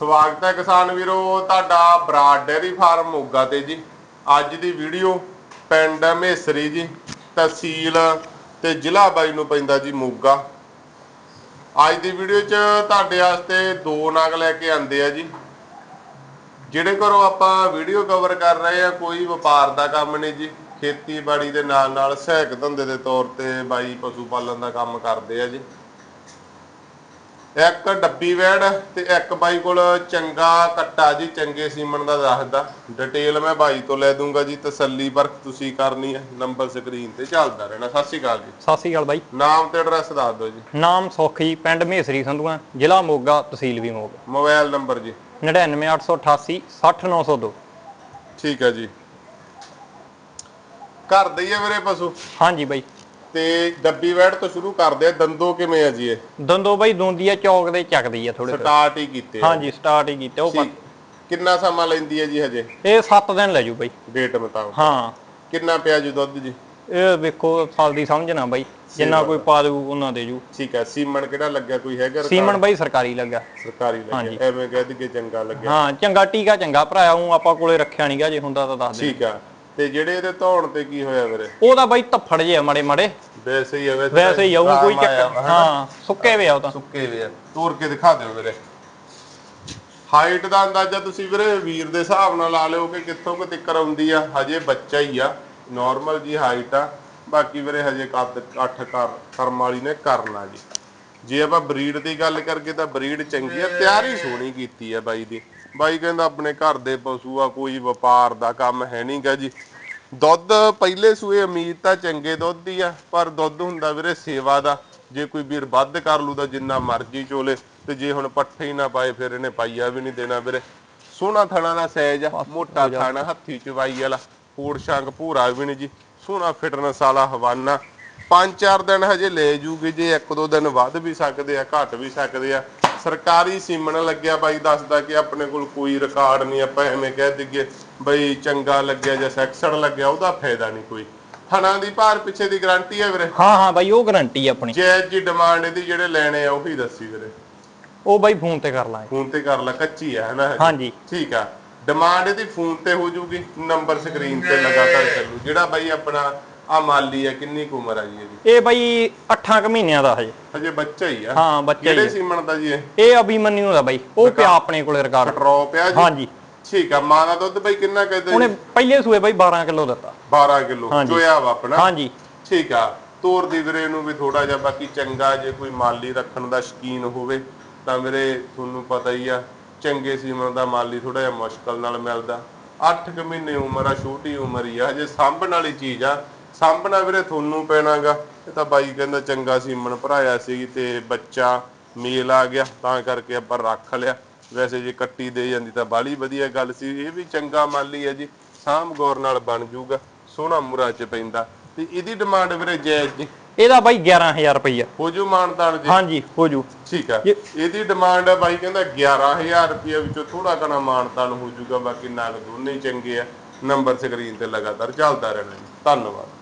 ਸਵਾਗਤ ਹੈ ਕਿਸਾਨ ਵੀਰੋ, ਤੁਹਾਡਾ ਬਰਾਡ ਡੇਅਰੀ ਫਾਰਮ ਮੋਗਾ ਤੇ ਜੀ। ਅੱਜ ਦੀ ਵੀਡੀਓ ਪਿੰਡ ਮੇਸਰੀ ਜੀ, ਤਹਿਸੀਲ ਤੇ ਜ਼ਿਲ੍ਹਾ ਬਾਈ ਨੂੰ ਪੈਂਦਾ ਜੀ ਮੋਗਾ। ਅੱਜ ਦੀ ਵੀਡੀਓ 'ਚ ਤੁਹਾਡੇ ਵਾਸਤੇ ਦੋ ਨਾਗ ਲੈ ਕੇ ਆਂਦੇ ਆ ਜੀ। ਜਿਹੜੇ ਘਰੋਂ ਆਪਾਂ ਵੀਡੀਓ ਕਵਰ ਕਰ ਰਹੇ ਆ, ਕੋਈ ਵਪਾਰ ਦਾ ਕੰਮ ਨਹੀਂ ਜੀ। ਖੇਤੀਬਾੜੀ ਦੇ ਨਾਲ ਨਾਲ ਸਹਾਇਕ ਧੰਦੇ ਦੇ ਤੌਰ ਤੇ ਬਾਈ ਪਸ਼ੂ ਪਾਲਣ ਦਾ ਕੰਮ ਕਰਦੇ ਆ ਜੀ। ਇੱਕ ਡੱਬੀ ਵੈੜ ਤੇ ਇੱਕ ਬਾਈ ਕੋਲ ਚੰਗਾ ਕੱਟਾ ਜੀ ਚੰਗੇ ਸੀਮਨ ਦਾ ਦੱਸਦਾ। ਡਿਟੇਲ ਮੈਂ ਬਾਈ ਤੋਂ ਲੈ ਦੂੰਗਾ ਜੀ ਤਸੱਲੀ ਪਰਖ ਤੁਸੀਂ ਕਰਨੀ ਹੈ ਨੰਬਰ ਸਕਰੀਨ ਤੇ ਚੱਲਦਾ ਰਹਿਣਾ। ਸਤਿ ਸ਼੍ਰੀ ਅਕਾਲ ਜੀ। ਸਤਿ ਸ਼੍ਰੀ ਅਕਾਲ ਬਾਈ। ਨਾਮ ਤੇ ਐਡਰੈਸ ਦੱਸ ਦਿਓ ਜੀ। ਨਾਮ ਸੁੱਖ ਪਿੰਡ ਮਹੇਸਰੀ ਸੰਧੂਆਂ ਜ਼ਿਲ੍ਹਾ ਮੋਗਾ ਤਹਿਸੀਲ ਵੀ ਮੋਗਾ। ਮੋਬਾਈਲ ਨੰਬਰ ਜੀ। 99888 60902 ਠੀਕ ਹੈ ਜੀ। ਘਰ ਦੇ ਹੀ ਆ ਵੀਰੇ ਪਸ਼ੂ? ਹਾਂਜੀ ਬਾਈ। ਤੇ ਡੱਬੀ ਵੈੜ ਤੋਂ ਸ਼ੁਰੂ ਕਰਦੇ ਆ ਦੰਦੋ ਕਿਵੇਂ ਆ ਜੀ ਇਹ? ਦੰਦੋ ਬਾਈ ਦੁੰਦੀ ਆ ਚੌਕ ਦੇ ਚੱਕਦੀ ਆ ਥੋੜੇ ਸਟਾਰਟ ਹੀ ਕੀਤੇ। ਹਾਂਜੀ ਸਟਾਰਟ ਹੀ ਕੀਤੇ ਉਹ। ਕਿੰਨਾ ਸਮਾਂ ਲੈਂਦੀ ਹੈ ਜੀ ਹਜੇ? ਇਹ 7 ਦਿਨ ਲੈ ਜੂ ਬਾਈ। ਡੇਟ ਮੁਤਾਬਕ। ਹਾਂ। ਕਿੰਨਾ ਪਿਆ ਜੀ ਦੁੱਧ ਜੀ? ਇਹ ਵੇਖੋ ਸਾਲ ਦੀ ਸਮਝਣਾ ਬਾਈ। ਜਿੰਨਾ ਕੋਈ ਪਾ ਦੂ ਉਹਨਾਂ ਦੇ ਜੂ। ਠੀਕ ਹੈ ਸੀਮਨ ਕਿਹੜਾ ਲੱਗਿਆ? ਕੋਈ ਹੈਗਾ? ਸੀਮਨ ਬਾਈ ਸਰਕਾਰੀ ਲੱਗਾ ਸਰਕਾਰੀ ਲੱਗਿਆ। ਐਵੇਂ ਕਹਿ ਦਈਏ ਚੰਗਾ ਲੱਗਿਆ। ਹਾਂ ਚੰਗਾ ਟੀਕਾ ਚੰਗਾ। ਭਰਾਇਆ ਹੂੰ ਆਪਾਂ ਕੋਲੇ ਰੱਖਿਆ ਨਹੀਂਗਾ ਜੇ ਹੁੰਦਾ ਤਾਂ ਦੱਸ ਦੇ। ਠੀਕ ਆ। ਤੇ ਜਿਹੜੇ ਇਹਦੇ ਧੌਣ ਤੇ ਕੀ ਹੋਇਆ ਵੀਰੇ? ਉਹਦਾ ਬਾਈ ਧੱਫੜ ਜੇ ਮੜੇ ਮੜੇ। ਵੈਸੇ ਹੀ ਆ ਵੈਸੇ ਵੈਸੇ ਹੀ ਆਉਂ ਕੋਈ ਚੱਕਰ ਹਾਂ ਸੁੱਕੇ ਵੇ ਆ ਉਹ ਤਾਂ। ਸੁੱਕੇ ਵੇ ਆ। ਤੋੜ ਕੇ ਦਿਖਾ ਦਿਓ ਵੀਰੇ। ਹਾਈਟ ਦਾ ਅੰਦਾਜ਼ਾ ਤੁਸੀਂ ਵੀਰੇ ਵੀਰ ਦੇ ਹਿਸਾਬ ਨਾਲ ਲਾ ਲਿਓ ਕਿ ਕਿੱਥੋਂ ਕੁ ਤਿੱਕਰ ਆਉਂਦੀ ਆ। ਹਜੇ ਬੱਚਾ ਹੀ ਆ ਨਾਰਮਲ ਜੀ ਹਾਈਟ ਆ। ਬਾਕੀ ਵੀਰੇ ਹਜੇ ਕੱਦ 8 ਕਰ ਕਰਮ ਵਾਲੀ ਨੇ ਕਰਨਾ ਜੀ। ਜੇ ਆਪਾਂ ਬਰੀਡ ਦੀ ਗੱਲ ਕਰਕੇ ਤਾਂ ਬਰੀਡ ਚੰਗੀ ਆ ਤਿਆਰੀ ਸੋਹਣੀ ਕੀਤੀ ਆ ਬਾਈ ਦੀ। ਬਾਈ ਕਹਿੰਦਾ ਆਪਣੇ ਘਰ ਦੇ ਪਸ਼ੂ ਆ ਕੋਈ ਵਪਾਰ ਦਾ ਕੰਮ ਹੈ ਨਹੀਂਗਾ ਜੀ। ਦੁੱਧ ਪਹਿਲੇ ਸੂਏ ਉਮੀਦ ਤਾਂ ਚੰਗੇ ਦੁੱਧ ਦੀ ਆ ਪਰ ਦੁੱਧ ਹੁੰਦਾ ਵੀਰੇ ਸੇਵਾ ਦਾ। ਜੇ ਕੋਈ ਵੀਰ ਵੱਧ ਕਰ ਲੂ ਤਾਂ ਜਿੰਨਾ ਮਰਜ਼ੀ ਚੋਲੇ ਤੇ ਜੇ ਹੁਣ ਪੱਠੇ ਹੀ ਨਾ ਪਾਏ ਫਿਰ ਇਹਨੇ ਪਾਈਆ ਵੀ ਨਹੀਂ ਦੇਣਾ ਵੀਰੇ। ਸੋਹਣਾ ਥਣਾ ਦਾ ਸਹਿਜ ਆ ਮੋਟਾ ਥਾਣਾ ਹੱਥੀ ਚਵਾਈ ਵਾਲਾ ਫੂੜ ਸ਼ੰਕ ਭੂਰਾ ਵੀ ਨਹੀਂ ਜੀ। ਸੋਹਣਾ ਫਿਟਨੈਸ ਵਾਲਾ ਹਵਾਨਾ। ਪੰਜ ਚਾਰ ਦਿਨ ਹਜੇ ਲੈ ਜੂਗੇ ਜੇ ਇੱਕ ਦੋ ਦਿਨ ਵੱਧ ਵੀ ਸਕਦੇ ਆ ਘਟ ਵੀ ਸਕਦੇ ਆ। ਸਰਕਾਰੀ ਸੀਮਨ ਲੱਗਿਆ ਬਾਈ ਦੱਸਦਾ ਕਿ ਆਪਣੇ ਕੋਲ ਕੋਈ ਰਿਕਾਰਡ ਨਹੀਂ ਆਪਾਂ ਐਵੇਂ ਕਹਿ ਦਈਏ ਬਈ ਚੰਗਾ ਲੱਗਿਆ ਜਾਂ ਸੈਕਸਣ ਲੱਗਿਆ ਉਹਦਾ ਫਾਇਦਾ ਨਹੀਂ ਕੋਈ। ਥਣਾ ਦੀ ਭਾਰ ਪਿੱਛੇ ਦੀ ਗਾਰੰਟੀ ਹੈ ਵੀਰੇ? ਹਾਂ ਹਾਂ ਬਾਈ ਉਹ ਗਾਰੰਟੀ ਆਪਣੀ। ਜੈ ਜੀ ਡਿਮਾਂਡ ਇਹਦੀ ਜਿਹੜੇ ਲੈਣੇ ਆ ਉਹੀ ਦੱਸੀ ਵੀਰੇ। ਉਹ ਬਾਈ ਫੋਨ ਤੇ ਕਰ ਲਾਂਗੇ। ਫੋਨ ਤੇ ਕਰ ਲੈ ਕੱਚੀ ਹੈ ਹਨਾ? ਹਾਂਜੀ? ਠੀਕ ਆ। ਡਿਮਾਂਡ ਇਹਦੀ ਫੋਨ ਤੇ ਹੋ ਜੂਗੀ ਨੰਬਰ ਸਕਰੀਨ ਤੇ ਲਗਾਤਾਰ ਚੱਲੂ। ਜਿਹੜਾ ਬਾਈ ਆਪਣਾ ਆ ਮਾਲੀ ਆ ਕਿੰਨੀ ਕੁ ਉਮਰ ਆ ਜੀ ਇਹਦੀ? ਇਹ ਬਾਈ 8 ਕੁ ਮਹੀਨਿਆਂ ਦਾ ਹਜੇ। ਹਜੇ ਬੱਚਾ ਹੀ ਆ। ਹਾਂ ਬੱਚਾ ਹੀ ਕਿਹੜੇ ਆ। ਸੀਮਨ ਦਾ ਜੀ ਇਹ? ਇਹ ਅਭਿਮਨਿਊ ਦਾ ਬਾਈ। ਉਹ ਪਿਆ ਆਪਣੇ ਕੋਲੇ ਰਿਕਾਰਡ। ਕੰਟਰੋ ਪਿਆ ਜੀ? ਹਾਂਜੀ। ਠੀਕ ਆ ਮਾਂ ਦਾ ਦੁੱਧ ਬਾਈ ਕਿੰਨਾ ਕਹਿੰਦੇ ਉਹਨੇ ਪਹਿਲੇ ਸੂਏ ਬਾਈ 12 ਕਿਲੋ ਦਿੱਤਾ। 12 ਕਿਲੋ ਹਾਂਜੀ। ਚੋਇਆ ਵਾ ਆਪਣਾ? ਹਾਂਜੀ। ਠੀਕ ਆ ਤੋਰ ਦੀ ਵੀਰੇ ਨੂੰ ਵੀ ਥੋੜਾ ਜਿਹਾ ਬਾਕੀ ਚੰਗਾ ਜੇ ਕੋਈ ਮਾਲੀ ਰੱਖਣ ਦਾ ਸ਼ਕੀਨ ਹੋਵੇ ਤਾਂ ਵੀਰੇ ਤੁਹਾਨੂੰ ਪਤਾ ਹੀ ਆ ਚੰਗੇ ਸੀਮਨ ਦਾ ਮਾਲੀ ਥੋੜਾ ਜਿਹਾ ਮੁਸ਼ਕਲ ਨਾਲ ਮਿਲਦਾ। 8 ਕੁ ਮਹੀਨੇ ਉਮਰ ਆ ਛੋਟੀ ਉਮਰ ਹੀ ਆ ਹਜੇ ਸਾਂਭਣ ਵਾਲੀ ਚੀਜ਼ ਆ। ਸਾਂਭਣਾ ਵੀਰੇ ਤੁਹਾਨੂੰ ਪੈਣਾਗਾ। ਇਹ ਤਾਂ ਬਾਈ ਕਹਿੰਦਾ ਚੰਗਾ ਸੀਮਨ ਭਰਾਇਆ ਸੀ ਤੇ ਬੱਚਾ ਮੇਲ ਆ ਗਿਆ ਤਾਂ ਕਰਕੇ ਆਪਾਂ ਰੱਖ ਲਿਆ। ਵੈਸੇ ਜੇ ਕੱਟੀ ਦੇ ਜਾਂਦੀ ਤਾਂ ਬਾਲੀ ਵਧੀਆ ਗੱਲ ਸੀ ਇਹ ਵੀ ਚੰਗਾ ਮਾਲੀ ਹੈ ਜੀ ਸਾਂਭ ਗੌਰ ਨਾਲ ਬਣ ਜਾਊਗਾ ਸੋਹਣਾ ਮੁਰਾ ਚ ਪੈਂਦਾ। ਤੇ ਇਹਦੀ ਡਿਮਾਂਡ ਵੀਰੇ ਜਾਇਜ਼ ਜੀ। ਇਹਦਾ ਬਾਈ 11000 ਰੁਪਈਆ। ਹੋ ਜੂ ਮਾਨਤਾਨ ਜੀ? ਹਾਂਜੀ ਹੋ ਜੂ। ਠੀਕ ਆ। ਇਹ- ਇਹਦੀ ਡਿਮਾਂਡ ਹੈ ਬਾਈ ਕਹਿੰਦਾ 11000 ਰੁਪਏ ਵਿੱਚੋਂ ਥੋੜਾ ਕਣਾ ਮਾਨਤਾਨ ਹੋ ਜੂਗਾ ਬਾਕੀ ਨਾਲ ਦੋਨੇ ਚੰਗੇ ਆ। ਨੰਬਰ ਸਕਰੀਨ ਤੇ ਲਗਾਤਾਰ ਚੱਲਦਾ ਰਹਿਣਾ ਜੀ। ਧੰਨਵਾਦ।